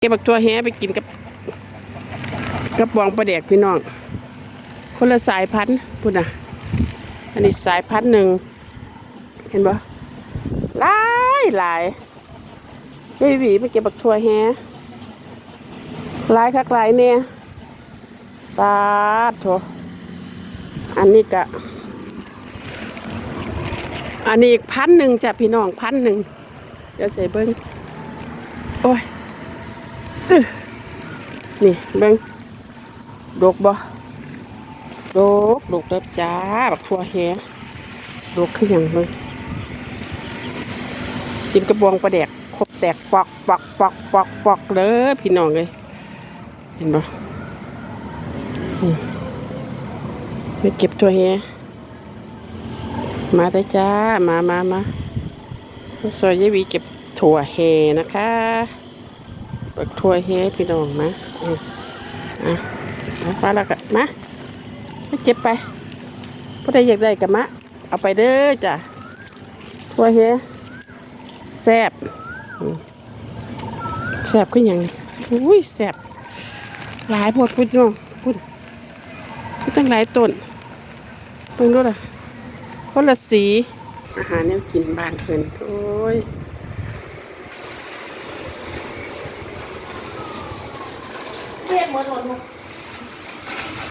เก็บบักตัวแฮไปกินกับกระบองปลาแดกพี่น้อง คนละสายพันธุ์พุ่นน่ะอันนี้สายพันธุ์หนึ่งเห็นปะหลายหลายเบบีไปเก็บบักทั่วแฮหลายคักหลายเนี่ยปาดโถอันนี้กะอันนี้อีกพันหนึ่งจ้ะพี่น้องพันหนึ่งเดี๋ยวใส่เบิ้งโอ้ย นี่เบิ่งดกบ่ดกดกเด้อจ้าบักทั่วแฮดกคือหยังเบิ่งกินกระบองปลาแดกครบแตกปอกปอกปอกปอกปอกเด้อพี่น้องเลยเห็นบ่อืมไปเก็บตัวแฮมาได้จ้า มามามาซอยยายวีเก็บถั่วแฮนะคะ ปักถ้วยให้พี่น้องนะอะมาฟ้าแล้วก็มาไปเก็บไปผู้ใดอยากได้กับมะ เอาไปเด้อจ้ะถ้วเฮแซ่บแซ่บขึ้นย่างอุ้ยแซ่บหลายพดพูดน้องพูดพูดตั้งหลายต้นเพิ่งดูล่ะคนละสีอาหารเนี่ยกินบานเพิ่นโอ้ย เรียก